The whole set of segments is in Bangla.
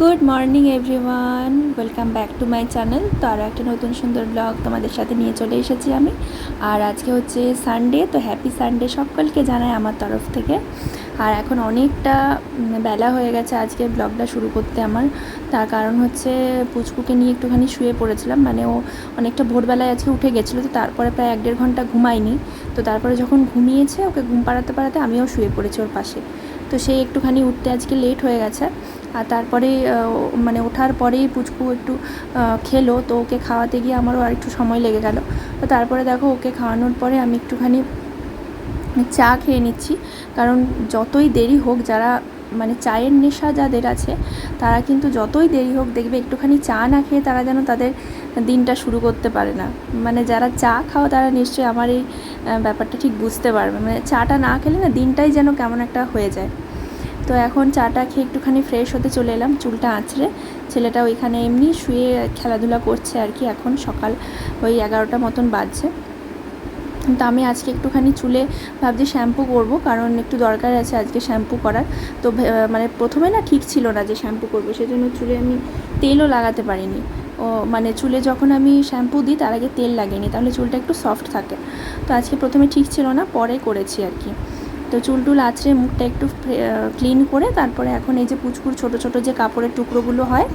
Good morning, everyone. Welcome back to my channel. তো আরও একটা নতুন সুন্দর ব্লগ তোমাদের সাথে নিয়ে চলে এসেছি আমি। আর আজকে হচ্ছে সানডে তো হ্যাপি সানডে সকলকে জানাই আমার তরফ থেকে। আর এখন অনেকটা বেলা হয়ে গেছে আজকে ব্লগটা শুরু করতে আমার। তার কারণ হচ্ছে পুচকুকে নিয়ে একটুখানি শুয়ে পড়েছিলাম। মানে ও অনেকটা ভোরবেলায় আজকে উঠে গেছিল, তো তারপরে প্রায় এক দেড় ঘণ্টা ঘুমায়নি। তো তারপরে যখন ঘুমিয়েছে, ওকে ঘুম পাড়াতে পাড়াতে আমিও শুয়ে পড়েছি ওর পাশে। তো সেই একটুখানি উঠতে আজকে লেট হয়ে গেছে। আর তারপরে মানে ওঠার পরেই পুচকু একটু খেলো। তো ওকে খাওয়াতে গিয়ে আমারও আর একটু সময় লেগে গেল। তো তারপরে দেখো ওকে খাওয়ানোর পরে আমি একটুখানি চা খেয়ে নিচ্ছি। কারণ যতই দেরি হোক যারা মানে চায়ের নেশা যাদের আছে, তারা কিন্তু যতই দেরি হোক দেখবে একটুখানি চা না খেয়ে তারা যেন তাদের দিনটা শুরু করতে পারে না। মানে যারা চা খাওয়া তারা নিশ্চয়ই আমার এই ব্যাপারটা ঠিক বুঝতে পারবে। মানে চাটা না খেলে না দিনটাই যেন কেমন একটা হয়ে যায়। তো এখন চাটা খেয়ে একটুখানি ফ্রেশ হতে চলে এলাম, চুলটা আঁচড়ে। ছেলেটা ওইখানে এমনি শুয়ে খেলাধুলা করছে আর কি এখন, সকাল ওই এগারোটা মতন বাজছে। তো আমি আজকে একটুখানি চুলে ভাবছি শ্যাম্পু করব, কারণ একটু দরকার আছে আজকে শ্যাম্পু করার। তো মানে প্রথমে না ঠিক ছিল না যে শ্যাম্পু করব, সেজন্য চুলে আমি তেলও লাগাতে পারিনি। ও মানে চুলে যখন আমি শ্যাম্পু দিই, তার আগে তেল লাগিনি তাহলে চুলটা একটু সফট থাকে। তো আজকে প্রথমে ঠিক ছিল না, পরে করেছি আর কি। তো চুল টুল আছড়ে মুখটা একটু ক্লিন করে তারপরে এখন এই যে পুচকুর ছোট ছোট যে কাপড়ের টুকরোগুলো হয়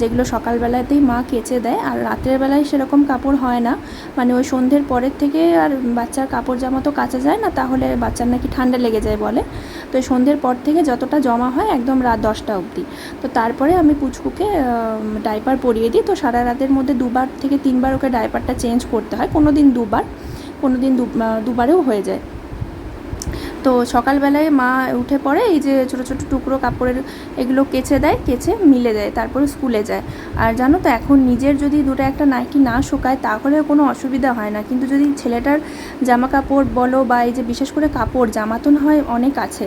যেগুলো সকালবেলাতেই মা কেচে দেয় আর রাতের বেলায় সেরকম কাপড় হয় না। মানে ওই সন্ধ্যের পরের থেকে আর বাচ্চার কাপড় জামা তো কাচা যায় না, তাহলে বাচ্চার নাকি ঠান্ডা লেগে যায় বলে। তো সন্ধ্যের পর থেকে যতটা জমা হয় একদম রাত দশটা অবধি। তো তারপরে আমি পুচকুকে ডাইপার পরিয়ে দিই। তো সারা রাতের মধ্যে দুবার থেকে তিনবার ওকে ডাইপারটা চেঞ্জ করতে হয়। কোনো দিন দুবার কোনো দিন দুবারেও হয়ে যায়। তো সকালবেলায় মা উঠে পড়ে, এই যে ছোটো ছোটো টুকরো কাপড়ের এগুলো কেচে দেয়, কেচে মিলে দেয়, তারপরে স্কুলে যায়। আর জানো তো, এখন নিজের যদি দুটো একটা নাইটি না শোকায় তাহলে কোনো অসুবিধা হয় না। কিন্তু যদি ছেলেটার জামা কাপড় বলো বা এই যে বিশেষ করে কাপড়, জামা তো না হয় অনেক আছে।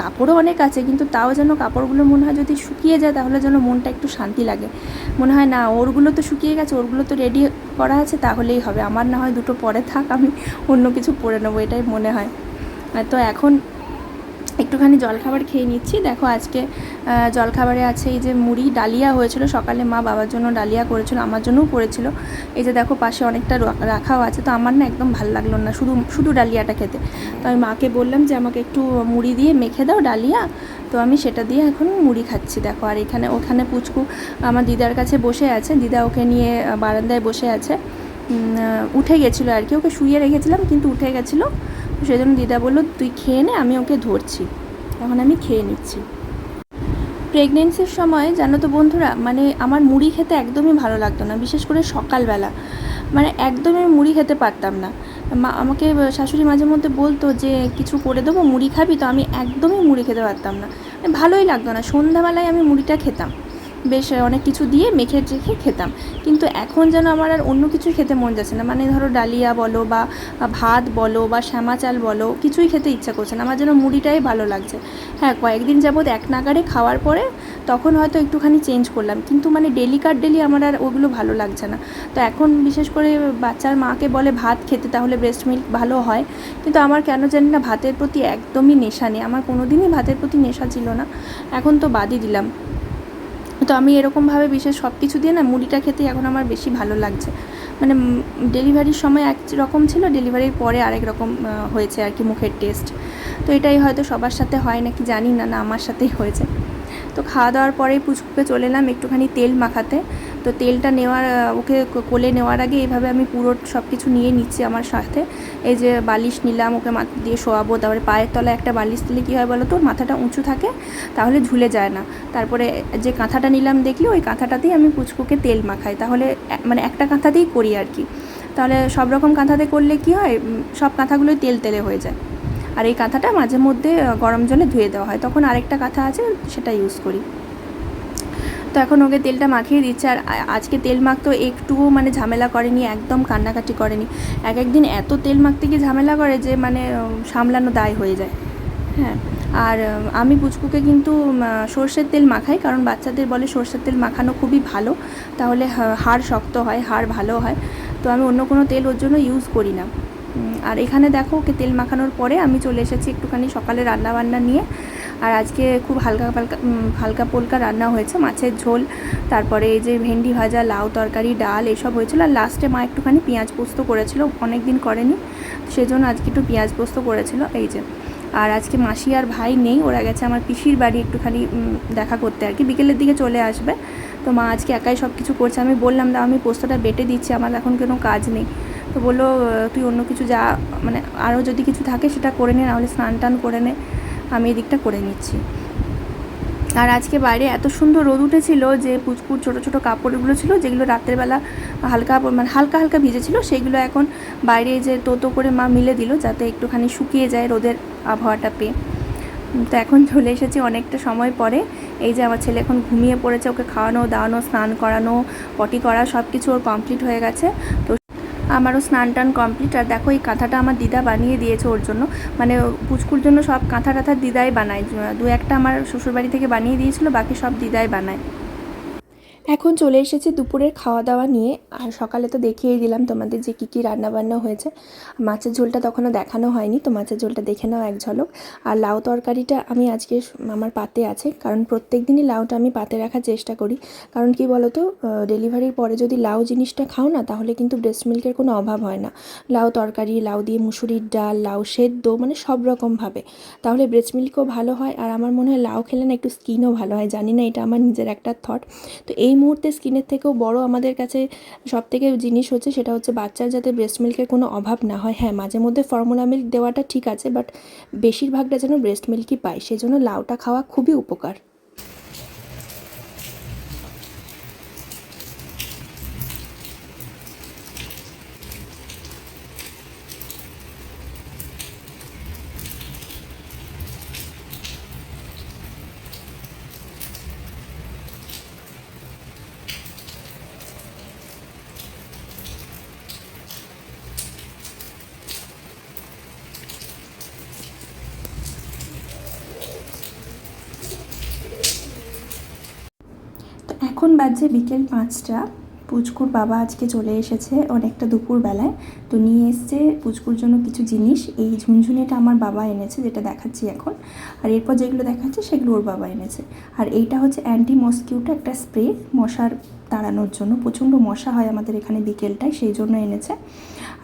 কাপড়ও অনেক আছে, কিন্তু তাও যেন কাপড়গুলো মনে হয় যদি শুকিয়ে যায়, তাহলে যেন মনটা একটু শান্তি লাগে। মনে হয় না, ওরগুলো তো শুকিয়ে গেছে, ওরগুলো তো রেডি করা আছে, তাহলেই হবে। আমার না হয় দুটো পরে থাক, আমি অন্য কিছু পরে নেব, এটাই মনে হয়। তো এখন একটুখানি জলখাবার খেয়ে নিচ্ছি। দেখো আজকে জলখাবারে আছে এই যে মুড়ি, ডালিয়া হয়েছিল। সকালে মা বাবার জন্য ডালিয়া করেছিল, আমার জন্যও করেছিল। এই যে দেখো পাশে অনেকটা রাখাও আছে। তো আমার না একদম ভালো লাগল না, শুধু শুধু ডালিয়াটা খেতে। তো আমি মাকে বললাম যে, আমাকে একটু মুড়ি দিয়ে মেখে দাও ডালিয়া। তো আমি সেটা দিয়ে এখন মুড়ি খাচ্ছি। দেখো, আর এখানে, ওখানে পুচকু আমার দিদার কাছে বসে আছে। দিদা ওকে নিয়ে বারান্দায় বসে আছে। উঠে গেছিল আর কি। ওকে শুয়ে রেখেছিলাম, কিন্তু উঠে গেছিল। সেজন্য দিদা বলল, তুই খেয়ে নে, আমি ওকে ধরছি। এখন আমি খেয়ে নিচ্ছি। প্রেগনেন্সির সময়, জানো তো বন্ধুরা মানে আমার মুড়ি খেতে একদমই ভালো লাগতো না, বিশেষ করে সকালবেলা। মানে একদমই মুড়ি খেতে পারতাম না। মা, আমাকে শাশুড়ি মাঝে মধ্যে বলতো যে, কিছু করে দেবো, মুড়ি খাবি? তো আমি একদমই মুড়ি খেতে পারতাম না। মানে ভালোই লাগতো না, সন্ধ্যাবেলায় আমি মুড়িটা খেতাম। বেশ অনেক কিছু দিয়ে মেখে চেখে খেতাম। কিন্তু এখন যেন আমার আর অন্য কিছু খেতে মন যাচ্ছে না। মানে ধরো ডালিয়া বলো বা ভাত বলো বা শ্যামা চাল বলো, কিছুই খেতে ইচ্ছা করছে না। আমার যেন মুড়িটাই ভালো লাগছে। হ্যাঁ কয়েকদিন যাবৎ এক নাগারে খাওয়ার পরে তখন হয়তো একটুখানি চেঞ্জ করলাম। কিন্তু মানে ডেলি কার ডেলি আমার আর ওগুলো ভালো লাগছে না। তো এখন বিশেষ করে বাচ্চার মাকে বলে ভাত খেতে তাহলে ব্রেস্ট মিল্ক ভালো হয়। কিন্তু আমার কেন জানি না ভাতের প্রতি একদমই নেশা নেই। আমার কোনো দিনই ভাতের প্রতি নেশা ছিল না। এখন তো বাদই দিলাম। তো আমি এরকমভাবে বিশেষ সব কিছু দিয়ে না মুড়িটা খেতে এখন আমার বেশি ভালো লাগছে। মানে ডেলিভারির সময় এক রকম ছিল, ডেলিভারির পরে আরেক রকম হয়েছে আর কি মুখের টেস্ট। তো এটাই হয়তো সবার সাথে হয় নাকি জানি না না আমার সাথেই হয়েছে। তো খাওয়া দাওয়ার পরেই পুচকুকে চলে এলাম একটুখানি তেল মাখাতে। তো তেলটা নেওয়ার ওকে কোলে নেওয়ার আগে এইভাবে আমি পুরো সব কিছু নিয়ে নিচ্ছি আমার সাথে। এই যে বালিশ নিলাম, ওকে মাথা দিয়ে শোয়াবো, তারপরে পায়ের তলায় একটা বালিশ দিলে কী হয় বলো তো, মাথাটা উঁচু থাকে, তাহলে ঝুলে যায় না। তারপরে যে কাঁথাটা নিলাম দেখলি, ওই কাঁথাটাতেই আমি পুচকুকে তেল মাখাই। তাহলে মানে একটা কাঁথাতেই করি আর কি। তাহলে সব রকম কাঁথাতে করলে কি হয় সব কাঁথাগুলোই তেল তেলে হয়ে যায়। আর এই কাঁথাটা মাঝে মধ্যে গরম জলে ধুয়ে দেওয়া হয়। তখন আরেকটা কাঁথা আছে, সেটা ইউজ করি। তো এখন ওকে তেলটা মাখিয়ে দিচ্ছে আর আজকে তেল মাখতেও একটুও মানে ঝামেলা করেনি, একদম কান্নাকাটি করেনি। এক একদিন এত তেল মাখতে গিয়ে ঝামেলা করে যে মানে সামলানো দায় হয়ে যায়। হ্যাঁ আর আমি পুচকুকে কিন্তু সর্ষের তেল মাখাই কারণ বাচ্চাদের বলে সর্ষের তেল মাখানো খুবই ভালো। তাহলে হাড় শক্ত হয়, হাড় ভালো হয়। তো আমি অন্য কোনো তেল ওর জন্য ইউজ করি না। আর এখানে দেখো ওকে তেল মাখানোর পরে আমি চলে এসেছি একটুখানি সকালে রান্না বান্না নিয়ে। আর আজকে খুব হালকা পালকা হালকা পোলকা রান্না হয়েছে, মাছের ঝোল, তারপরে এই যে ভেন্ডি ভাজা, লাউ তরকারি, ডাল, এসব হয়েছিল। আর লাস্টে মা একটুখানি পেঁয়াজ পোস্ত করেছিল অনেক দিন করেনি, সেজন্য আজকে একটু পেঁয়াজ পোস্ত করেছিল, এই যে। আর আজকে মাসি আর ভাই নেই, ওরা গেছে আমার পিসির বাড়ি একটুখানি দেখা করতে আর কি, বিকেলের দিকে চলে আসবে। তো মা আজকে একাই সব কিছু করছে, আমি বললাম, দাও, আমি পোস্তটা বেটে দিচ্ছি, আমার এখন কোনো কাজ নেই। তো বলল, তুই অন্য কিছু যা মানে আরও যদি কিছু থাকে সেটা করে নে, নাহলে স্নান টান করে নে। আমি এদিকটা করে নিচ্ছি। আর আজকে বাইরে এত সুন্দর রোদ উঠেছিল যে পুচপুর ছোটো ছোটো কাপড়গুলো ছিল যেগুলো রাতের বেলা হালকা মানে হালকা হালকা ভিজেছিল, সেগুলো এখন বাইরে যে তোতো করে মা মিলে দিল যাতে একটুখানি শুকিয়ে যায় রোদের আবহাওয়াটা পেয়ে। তো এখন চলে এসেছি, অনেকটা সময় পরে। এই যে আমার ছেলে এখন ঘুমিয়ে পড়েছে, ওকে খাওয়ানো, দাওয়ানো, স্নান করানো, পটি করা সব কিছু ওর কমপ্লিট হয়ে গেছে। তো আমারও স্নান টান কমপ্লিট আর দেখো, এই কাঁথাটা আমার দিদা বানিয়ে দিয়েছে ওর জন্য। মানে পুচকুর জন্য সব কাঁথা টাথা দিদাই বানায়। দু একটা আমার শ্বশুরবাড়ি থেকে বানিয়ে দিয়েছিল, বাকি সব দিদাই বানায়। এখন চলে এসেছি দুপুরের খাওয়া দাওয়া নিয়ে। আর সকালে তো দেখিয়ে দিলাম তোমাদের যে কী কী রান্নাবান্না হয়েছে। মাছের ঝোলটা তখনও দেখানো হয়নি, তো মাছের ঝোলটা দেখে নাও এক ঝলক। আর লাউ তরকারিটা আমি আজকে আমার পাতে আছে, কারণ প্রত্যেক দিনই লাউটা আমি পাতে রাখার চেষ্টা করি। কারণ কি বলো তো ডেলিভারির পরে যদি লাউ জিনিসটা খাও না, তাহলে কিন্তু ব্রেস্ট মিল্কের কোনো অভাব হয় না। লাউ তরকারি, লাউ দিয়ে মুসুরির ডাল, লাউ সেদ্ধ মানে সব রকমভাবে তাহলে ব্রেস্ট মিল্কও ভালো হয়, আর আমার মনে হয় লাউ খেলে না একটু স্কিনও ভালো হয়, জানি না এটা আমার নিজের একটা থট তো এই মুহূর্তে স্কিনের থেকেও বড় আমাদের কাছে সব থেকে জিনিস হচ্ছে সেটা হচ্ছে বাচ্চার যাতে ব্রেস্ট মিল্কের কোনো অভাব না হয়। হ্যাঁ মাঝে মধ্যে ফর্মুলা মিল্ক দেওয়াটা ঠিক আছে বাট বেশিরভাগটা যেন ব্রেস্ট মিল্কই পায়, সেজন্য লাউটা খাওয়া খুবই উপকার তো এখন বাজে বিকেল পাঁচটা। পুচকুর বাবা আজকে চলে এসেছে অনেকটা দুপুরবেলায়। তো নিয়ে এসছে পুচকুর জন্য কিছু জিনিস। এই ঝুনঝুনিটা আমার বাবা এনেছে, যেটা দেখাচ্ছি এখন। আর এরপর যেগুলো দেখাচ্ছে, সেগুলো ওর বাবা এনেছে। আর এইটা হচ্ছে অ্যান্টি মস্কিউটো একটা স্প্রে মশার তাড়ানোর জন্য। প্রচণ্ড মশা হয় আমাদের এখানে বিকেলটায়, সেই জন্য এনেছে।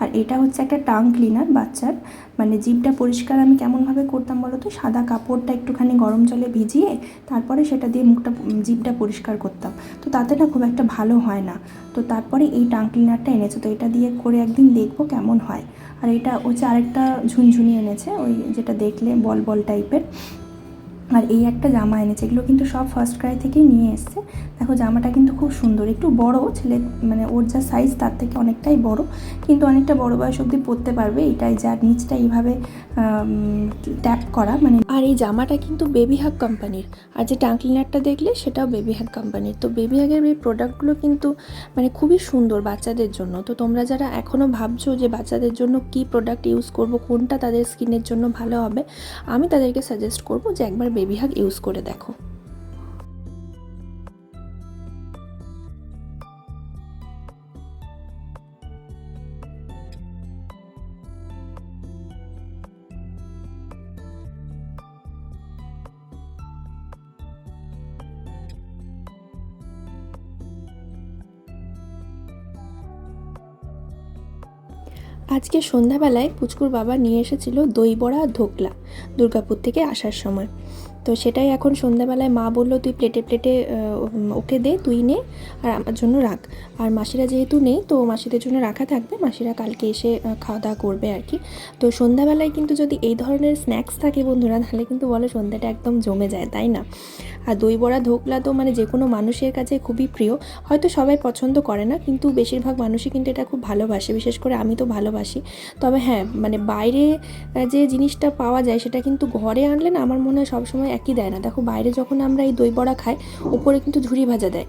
আর এটা হচ্ছে একটা টাং ক্লিনার বাচ্চার। মানে জিভটা পরিষ্কার আমি কেমনভাবে করতাম বলো তো? সাদা কাপড়টা একটুখানি গরম জলে ভিজিয়ে তারপরে সেটা দিয়ে মুখটা, জিভটা পরিষ্কার করতাম। তো তাতে না খুব একটা ভালো হয় না। তো তারপরে এই টাং ক্লিনারটা এনেছে। তো এটা দিয়ে করে একদিন দেখব কেমন হয়। আর এটা হচ্ছে আরেকটা ঝুনঝুনি এনেছে, ওই যেটা দেখলে বল বল টাইপের আর এই একটা জামা এনেছে, এগুলো কিন্তু সব ফার্স্ট ক্রাই থেকেই নিয়ে এসছে। দেখো, জামাটা কিন্তু খুব সুন্দর, একটু বড়, ছেলে মানে ওর যা সাইজ তার থেকে অনেকটাই বড়, কিন্তু অনেকটা বড় বয়স অবধি পরতে পারবে। এটাই যা নিচটা এইভাবে ট্যাপ করা মানে আর এই জামাটা কিন্তু বেবি হাগ কোম্পানির আর যে টাঙ্কলিনারটা দেখলে সেটাও বেবি হাগ কোম্পানির তো বেবি হাগের এই প্রোডাক্টগুলো কিন্তু মানে খুবই সুন্দর বাচ্চাদের জন্য। তো তোমরা যারা এখনও ভাবছ যে বাচ্চাদের জন্য কি প্রোডাক্ট ইউজ করব, কোনটা তাদের স্কিনের জন্য ভালো হবে, আমি তাদেরকে সাজেস্ট করব যে একবার বেবি হাগ ইউজ করে দেখো। আজকে সন্ধ্যাবেলায় পুচকুর বাবা নিয়ে এসেছিল দই বড়া ধোকলা দুর্গাপুর থেকে আসার সময়। তো সেটাই এখন সন্ধ্যাবেলায় মা বলল, তুই প্লেটে প্লেটে ওকে দে, তুই নে আর আমার জন্য রাখ। আর মাসিরা যেহেতু নেই, তো মাসিদের জন্য রাখা থাকবে। মাসিরা কালকে এসে খাওয়া দাওয়া করবে আর কি। তো সন্ধ্যাবেলায় কিন্তু যদি এই ধরনের স্ন্যাক্স থাকে বন্ধুরা, তাহলে কিন্তু বলে সন্ধ্যাটা একদম জমে যায়, তাই না? আর দই বড়া, ধোকলা তো মানে যে কোনো মানুষের কাছে খুবই প্রিয়। হয়তো সবাই পছন্দ করে না, কিন্তু বেশিরভাগ মানুষই কিন্তু এটা খুব ভালোবাসে। বিশেষ করে আমি তো ভালোবাসি। তবে হ্যাঁ মানে বাইরে যে জিনিসটা পাওয়া যায়, সেটা কিন্তু ঘরে আনলে না, আমার মনে হয় সবসময় একই দেয় না। দেখো বাইরে যখন আমরা এই দই বড়া খাই ওপরে কিন্তু ঝুড়ি ভাজা দেয়।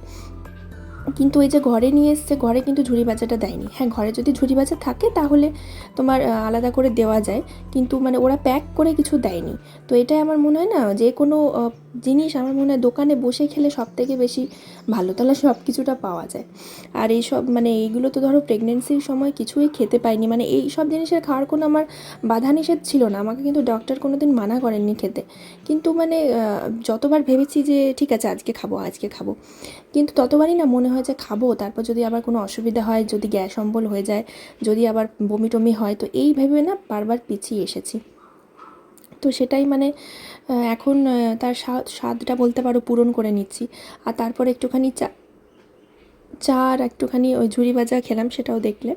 কিন্তু ওই যে ঘরে নিয়ে এসছে, ঘরে কিন্তু ঝুড়ি বাজাটা দেয়নি। হ্যাঁ ঘরে যদি ঝুড়ি বাজা থাকে তাহলে তোমার আলাদা করে দেওয়া যায়। কিন্তু মানে ওরা প্যাক করে কিছু দেয়নি। তো এটাই আমার মনে হয় না, যে কোনো জিনিস আমার মনে হয় দোকানে বসে খেলে সব থেকে বেশি ভালো। তাহলে সব কিছুটা পাওয়া যায়। আর এইসব মানে এইগুলো তো ধরো প্রেগনেন্সির সময় কিছুই খেতে পাইনি। মানে এই সব জিনিসের খাওয়ার কোনো আমার বাধা নিষেধ ছিল না। আমাকে কিন্তু ডক্টর কোনো দিন মানা করেননি খেতে। কিন্তু মানে যতবার ভেবেছি যে ঠিক আছে, আজকে খাব আজকে খাব। কিন্তু ততবারই না মনে হয় যে খাব, তারপর যদি আবার কোনো অসুবিধা হয়, যদি গ্যাস অম্বল হয়ে যায়, যদি আবার বমি টমি হয়, তো এই ভেবে না বারবার পিছিয়ে এসেছি। তো সেটাই মানে এখন তার স্বাদ, স্বাদটা বলতে পারো পূরণ করে নিচ্ছি। আর তারপর একটুখানি চা চা আর একটুখানি ওই ঝুড়ি ভাজা খেলাম, সেটাও দেখলে।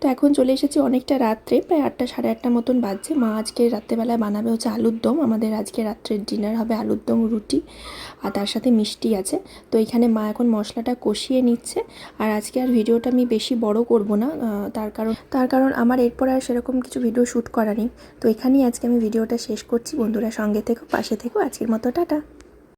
তো এখন চলে এসেছি অনেকটা রাত্রে, প্রায় আটটা, সাড়ে আটটা মতন বাজছে। মা আজকে রাত্রেবেলায় বানাবে হচ্ছে আলুর দম। আমাদের আজকে রাত্রের ডিনার হবে আলুর দম, রুটি আর তার সাথে মিষ্টি আছে। তো এখানে মা এখন মশলাটা কষিয়ে নিচ্ছে। আর আজকে আর ভিডিওটা আমি বেশি বড় করব না তার কারণ তার কারণ আমার এরপর আর সেরকম কিছু ভিডিও শ্যুট করা নেই। তো এখানেই আজকে আমি ভিডিওটা শেষ করছি। বন্ধুরা সঙ্গে থেকো, পাশে থেকো। আজকের মতো, টাটা।